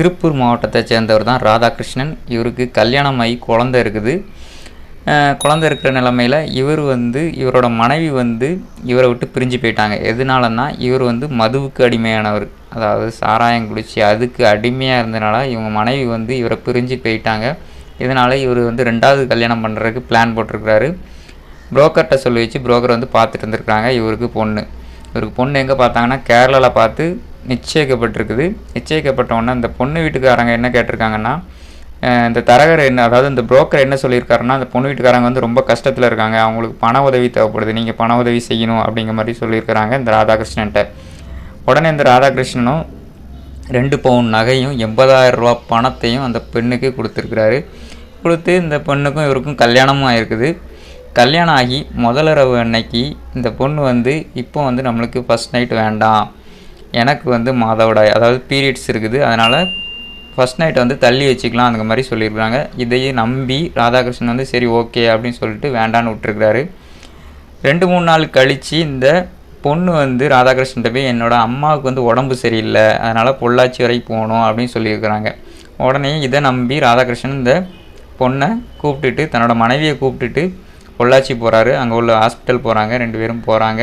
திருப்பூர் மாவட்டத்தை சேர்ந்தவர் தான் ராதாகிருஷ்ணன். இவருக்கு கல்யாணம் ஆகி குழந்த இருக்குது. குழந்த இருக்கிற நிலமையில் இவர் வந்து இவரோட மனைவி வந்து இவரை விட்டு பிரிஞ்சு போயிட்டாங்க. எதனாலன்னா இவர் வந்து மதுவுக்கு அடிமையானவர். அதாவது சாராயம் குடிச்சு அதுக்கு அடிமையாக இருந்தனால இவங்க மனைவி வந்து இவரை பிரிஞ்சு போயிட்டாங்க. இதனால் இவர் வந்து ரெண்டாவது கல்யாணம் பண்ணுறதுக்கு பிளான் போட்டிருக்கிறாரு. புரோக்கர்கிட்ட சொல்லி வச்சு புரோக்கர் வந்து பார்த்துட்டு இருந்திருக்கிறாங்க. இவருக்கு பொண்ணு. இவருக்கு பொண்ணு எங்கே பார்த்தாங்கன்னா கேரளாவில் பார்த்து நிச்சயிக்கப்பட்டிருக்குது. நிச்சயிக்கப்பட்ட உடனே பொண்ணு வீட்டுக்காரங்க என்ன கேட்டிருக்காங்கன்னா இந்த தரகர் என்ன அதாவது இந்த புரோக்கர் என்ன சொல்லியிருக்காருன்னா அந்த பொண்ணு வீட்டுக்காரங்க வந்து ரொம்ப கஷ்டத்தில் இருக்காங்க. அவங்களுக்கு பண உதவி தேவைப்படுது. நீங்கள் பண உதவி செய்யணும் அப்படிங்கிற மாதிரி சொல்லியிருக்கிறாங்க இந்த ராதாகிருஷ்ணன்ட்ட. உடனே இந்த ராதாகிருஷ்ணனும் ரெண்டு பவுன் நகையும் எண்பதாயிரம் ரூபா பணத்தையும் அந்த பெண்ணுக்கு கொடுத்துருக்குறாரு. கொடுத்து இந்த பெண்ணுக்கும் இவருக்கும் கல்யாணமும் ஆயிருக்குது. கல்யாணம் ஆகி முதலரவு அன்னைக்கு இந்த பொண்ணு வந்து இப்போ வந்து நம்மளுக்கு ஃபஸ்ட் நைட் வேண்டாம். எனக்கு வந்து மாதவிடாய் அதாவது பீரியட்ஸ் இருக்குது. அதனால் ஃபஸ்ட் நைட் வந்து தள்ளி வச்சுக்கலாம் அந்த மாதிரி சொல்லியிருக்கிறாங்க. இதையே நம்பி ராதாகிருஷ்ணன் வந்து சரி ஓகே அப்படின்னு சொல்லிட்டு வேண்டான்னு விட்டுருக்கிறாரு. ரெண்டு மூணு நாள் கழித்து இந்த பொண்ணு வந்து ராதாகிருஷ்ணன் போய் என்னோட அம்மாவுக்கு வந்து உடம்பு சரியில்லை. அதனால் பொள்ளாச்சி வரைக்கும் போகணும் அப்படின்னு சொல்லியிருக்கிறாங்க. உடனே இதை நம்பி ராதாகிருஷ்ணன் இந்த பொண்ணை கூப்பிட்டுட்டு தன்னோட மனைவியை கூப்பிட்டுட்டு பொள்ளாச்சி போகிறாரு அங்கே உள்ள ஹாஸ்பிட்டல் போகிறாங்க ரெண்டு பேரும் போகிறாங்க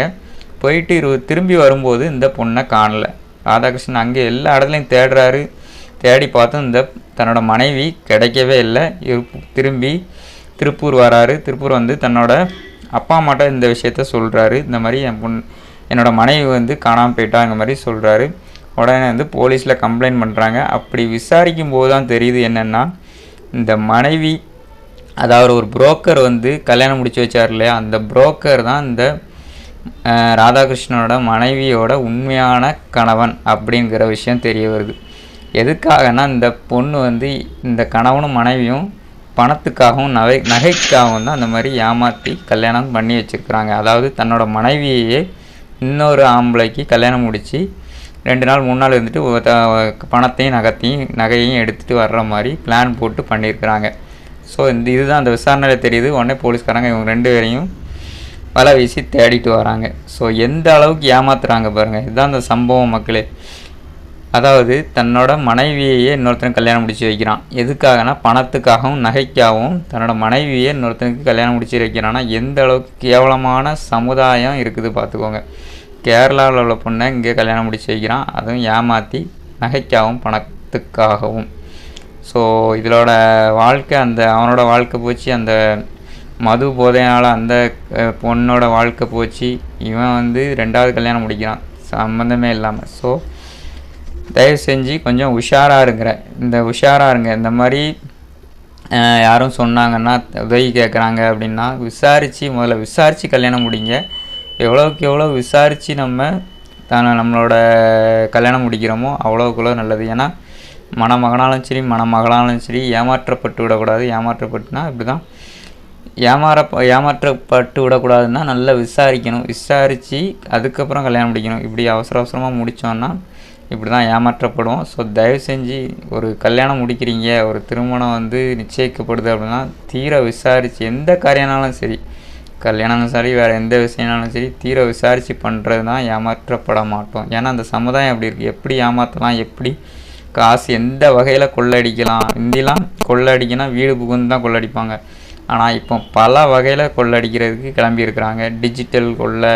போயிட்டு இரு திரும்பி வரும்போது இந்த பொண்ணை காணல. ராதாகிருஷ்ணன் அங்கே எல்லா இடத்துலையும் தேடுறாரு. தேடி பார்த்தும் இந்த தன்னோட மனைவி கிடைக்கவே இல்லை. திரும்பி திருப்பூர் வராரு. திருப்பூர் வந்து தன்னோட அப்பா அம்மாட்ட இந்த விஷயத்த சொல்கிறாரு இந்த மாதிரி என் பொண் என்னோட மனைவி வந்து காணாமல் போயிட்டாங்க மாதிரி சொல்கிறாரு உடனே வந்து போலீஸில் கம்ப்ளைண்ட் பண்ணுறாங்க அப்படி விசாரிக்கும் போது தான் தெரியுது என்னென்னா இந்த மனைவி அதாவது ஒரு புரோக்கர் வந்து கல்யாணம் முடிச்சு வச்சார் இல்லையா? அந்த புரோக்கர் தான் இந்த ராதாகிருஷ்ணனோட மனைவியோட உண்மையான கணவன் அப்படிங்கிற விஷயம் தெரிய வருது. எதுக்காகனா இந்த பொண்ணு வந்து இந்த கணவனும் மனைவியும் பணத்துக்காகவும் நகை நகைக்காகவும் தான் அந்த மாதிரி ஏமாற்றி கல்யாணம் பண்ணி வச்சுருக்குறாங்க. அதாவது தன்னோட மனைவியையே இன்னொரு ஆம்பளைக்கு கல்யாணம் முடித்து ரெண்டு நாள் மூணு நாள் இருந்துட்டு பணத்தையும் நகத்தையும் நகையையும் எடுத்துகிட்டு வர்ற மாதிரி பிளான் போட்டு பண்ணியிருக்கிறாங்க. ஸோ இந்த இதுதான் அந்த விசாரணையில் தெரியுது. உடனே போலீஸ்காரங்க இவங்க ரெண்டு பேரையும் வலை வீசி தேடிட்டு வராங்க. ஸோ எந்த அளவுக்கு ஏமாத்துறாங்க பாருங்கள் இதுதான் அந்த சம்பவம் மக்களே. அதாவது தன்னோட மனைவியையே இன்னொருத்தனுக்கு கல்யாணம் முடிச்சு வைக்கிறான். எதுக்காகனா பணத்துக்காகவும் நகைக்காகவும் தன்னோட மனைவியே இன்னொருத்தனுக்கு கல்யாணம் முடிச்சு வைக்கிறான்னா எந்த அளவுக்கு கேவலமான சமுதாயம் இருக்குது பார்த்துக்கோங்க. கேரளாவில் உள்ள பொண்ணை இங்கே கல்யாணம் முடிச்சு வைக்கிறான். அதுவும் ஏமாற்றி நகைக்காகவும் பணத்துக்காகவும். ஸோ இதோட வாழ்க்கை அந்த அவனோட வாழ்க்கை போச்சு. அந்த மது போதையினால் அந்த பொண்ணோட வாழ்க்கை போச்சு. இவன் வந்து ரெண்டாவது கல்யாணம் முடிக்கிறான். சம்மந்தமே இல்லாமல் ஸோ தயவு செஞ்சு கொஞ்சம் உஷாராக இருங்கிற இந்த உஷாராக இருங்க. இந்த மாதிரி யாரும் சொன்னாங்கன்னா உதவி கேட்குறாங்க அப்படின்னா விசாரித்து முதல்ல விசாரித்து கல்யாணம் முடிங்க. எவ்வளோக்கு எவ்வளோ விசாரித்து நம்ம தானே நம்மளோட கல்யாணம் முடிக்கிறோமோ அவ்வளோக்குள்ளோ நல்லது. ஏன்னா மணமகனாலும் சரி மணமகளாலும் சரி ஏமாற்றப்பட்டு விடக்கூடாது. ஏமாற்றப்பட்டுனா இப்படி தான் ஏமாற ஏமாற்றப்பட்டு விடக்கூடாதுன்னா நல்லா விசாரிக்கணும். விசாரித்து அதுக்கப்புறம் கல்யாணம் முடிக்கணும். இப்படி அவசர அவசரமாக முடித்தோன்னா இப்படி தான் ஏமாற்றப்படுவோம். ஸோ தயவு செஞ்சு ஒரு கல்யாணம் முடிக்கிறீங்க ஒரு திருமணம் வந்து நிச்சயிக்கப்படுது அப்படின்னா தீர விசாரித்து எந்த காரியம்னாலும் சரி கல்யாணம் சரி வேறு எந்த விஷயம்னாலும் சரி தீர விசாரித்து பண்ணுறது தான் ஏமாற்றப்பட மாட்டோம். ஏன்னா அந்த சமுதாயம் அப்படி இருக்குது எப்படி ஏமாற்றலாம் எப்படி காசு எந்த வகையில் கொள்ளடிக்கலாம்? இந்திலாம் கொள்ளடிக்கினா வீடு புகுந்து தான் கொள்ளடிப்பாங்க. ஆனால் இப்போ பல வகையில் கொள்ளடிக்கிறதுக்கு கிளம்பியிருக்கிறாங்க. டிஜிட்டல் கொள்ளை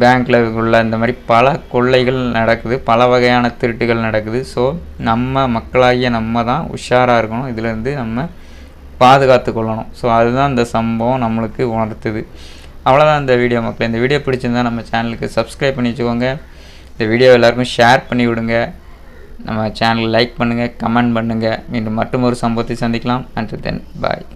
பேங்க்கில் உள்ள இந்த மாதிரி பல கொள்ளைகள் நடக்குது. பல வகையான திருட்டுகள் நடக்குது. ஸோ நம்ம மக்களாகிய நம்ம தான் உஷாராக இருக்கணும். இதுலேருந்து நம்ம பாதுகாத்து கொள்ளணும். ஸோ அதுதான் இந்த சம்பவம் நம்மளுக்கு உணர்த்துது. அவ்வளோதான் இந்த வீடியோ மக்கள். இந்த வீடியோ பிடிச்சிருந்தா நம்ம சேனலுக்கு சப்ஸ்கிரைப் பண்ணி வச்சுக்கோங்க. இந்த வீடியோ எல்லாருக்கும் ஷேர் பண்ணி விடுங்க. நம்ம சேனல் லைக் பண்ணுங்கள் கமெண்ட் பண்ணுங்கள் மீண்டும் மற்றும் ஒரு சம்பவத்தை சந்திக்கலாம். And then bye